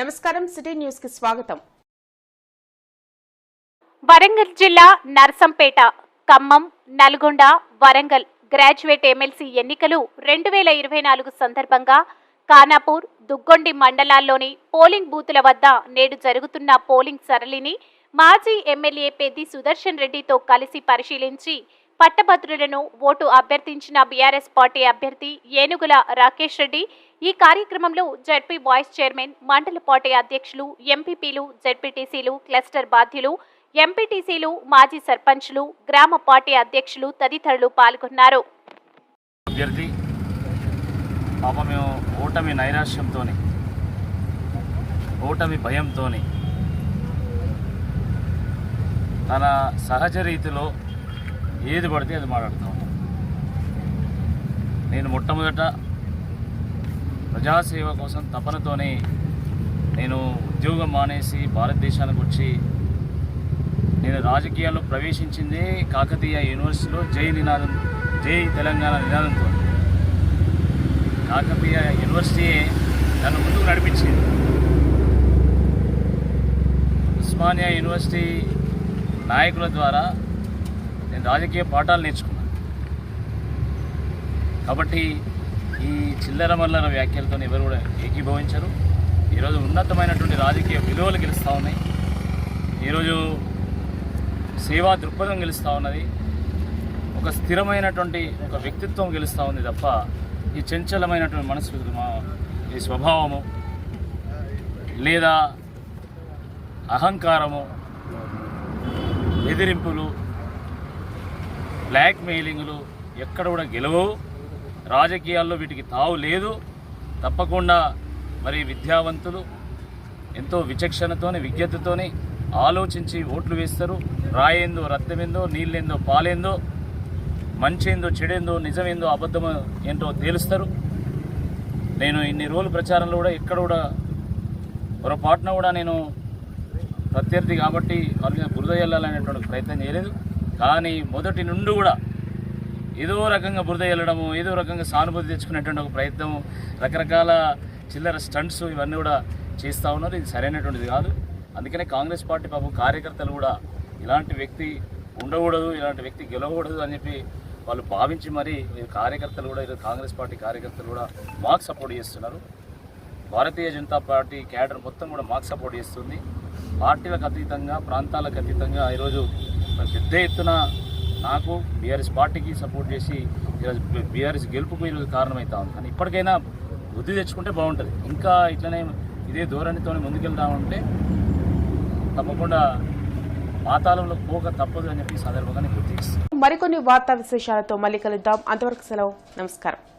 నమస్కారం సిటీ న్యూస్కి స్వాగతం. వరంగల్ జిల్లా నర్సంపేట ఖమ్మం నల్గొండ వరంగల్ గ్రాడ్యుయేట్ ఎమ్మెల్సీ ఎన్నికలు రెండు వేల ఇరవై నాలుగు సందర్భంగా ఖానాపూర్ దుగ్గొండి మండలాల్లోని పోలింగ్ బూతుల వద్ద నేడు జరుగుతున్న పోలింగ్ సరళిని మాజీ ఎమ్మెల్యే పెద్ది సుదర్శన్ రెడ్డితో కలిసి పరిశీలించి పట్టభద్రులను ఓటు అభ్యర్థించిన బీఆర్ఎస్ పార్టీ అభ్యర్థి ఏనుగుల రాకేష్ రెడ్డి ఈ కార్యక్రమంలో జడ్పీ వైస్ చైర్మన్ మండల పార్టీ అధ్యక్షులు ఎంపీపీలు జడ్పీటీసీలు క్లస్టర్ బాధ్యులు ఎంపీటీసీలు మాజీ సర్పంచ్లు గ్రామ పార్టీ అధ్యక్షులు తదితరులు పాల్గొన్నారు. అభ్యర్థి పాప మేము ఓటమి నైరాశ్యంతో ఓటమి భయంతో తన సహజ రీతిలో ఏది పడితే అది మాట్లాడుతూ నేను మొట్టమొదట ప్రజాసేవ కోసం తపనతోనే నేను ఉద్యోగం మానేసి భారతదేశానికి వచ్చి నేను రాజకీయాల్లో ప్రవేశించిందే కాకతీయ యూనివర్సిటీలో జై నినాదం జై తెలంగాణ నినాదంతో. కాకతీయ యూనివర్సిటీ నన్ను ముందుకు నడిపించింది. ఉస్మానియా యూనివర్సిటీ నాయకుల ద్వారా నేను రాజకీయ పాఠాలు నేర్చుకున్నాను. కాబట్టి ఈ చిల్లర మల్లర వ్యాఖ్యలతో ఎవరు కూడా ఏకీభవించరు. ఈరోజు ఉన్నతమైనటువంటి రాజకీయ విలువలు గెలుస్తూ ఉన్నాయి. ఈరోజు సేవా దృక్పథం గెలుస్తూ ఉన్నది. ఒక స్థిరమైనటువంటి ఒక వ్యక్తిత్వం గెలుస్తూ ఉంది తప్ప ఈ చంచలమైనటువంటి మనసు మా- ఈ స్వభావము లేదా అహంకారము బెదిరింపులు బ్లాక్ మెయిలింగ్లు ఎక్కడ కూడా గెలవవు రాజకీయాల్లో వీటికి తావు లేదు. తప్పకుండా మరి విద్యావంతులు ఎంతో విచక్షణతోని విజ్ఞతతోని ఆలోచించి ఓట్లు వేస్తారు. రాయేందో రక్తమేందో నీళ్ళేందో పాలేందో మంచేందో చెడేందో నిజమేందో అబద్ధమో ఏంటో తేలుస్తారు. నేను ఇన్ని రోజులు ప్రచారంలో కూడా ఎక్కడ కూడా పొరపాటున కూడా నేను ప్రత్యర్థి కాబట్టి వాళ్ళ మీద బురద వెళ్ళాలనేటువంటి ప్రయత్నం చేయలేదు. కానీ మొదటి నుండి కూడా ఏదో రకంగా బురద వెళ్ళడము ఏదో రకంగా సానుభూతి తెచ్చుకునేటువంటి ఒక ప్రయత్నం రకరకాల చిల్లర స్టంట్స్ ఇవన్నీ కూడా చేస్తూ ఉన్నారు. ఇది సరైనటువంటిది కాదు. అందుకనే కాంగ్రెస్ పార్టీ పాపం కార్యకర్తలు కూడా ఇలాంటి వ్యక్తి ఉండకూడదు ఇలాంటి వ్యక్తి గెలవకూడదు అని చెప్పి వాళ్ళు భావించి మరి కార్యకర్తలు కూడా ఈరోజు కాంగ్రెస్ పార్టీ కార్యకర్తలు కూడా మాకు సపోర్ట్ చేస్తున్నారు. భారతీయ జనతా పార్టీ క్యాడర్ మొత్తం కూడా మాకు సపోర్ట్ చేస్తుంది. పార్టీలకు అతీతంగా ప్రాంతాలకు అతీతంగా ఈరోజు పెద్ద ఎత్తున నాకు బీఆర్ఎస్ పార్టీకి సపోర్ట్ చేసి ఈరోజు బీఆర్ఎస్ గెలుపుకు ఈరోజు కారణమవుతా ఉంది. కానీ ఇప్పటికైనా బుద్ధి తెచ్చుకుంటే బాగుంటుంది. ఇంకా ఇట్లనే ఇదే ధోరణితో ముందుకెళ్తామంటే తప్పకుండా పాతాళంలో పోక తప్పదు అని చెప్పి సందర్భంగా నేను గుర్తు మరికొన్ని వార్తా విశేషాలతో మళ్ళీ కలుద్దాం. అంతవరకు సెలవు. నమస్కారం.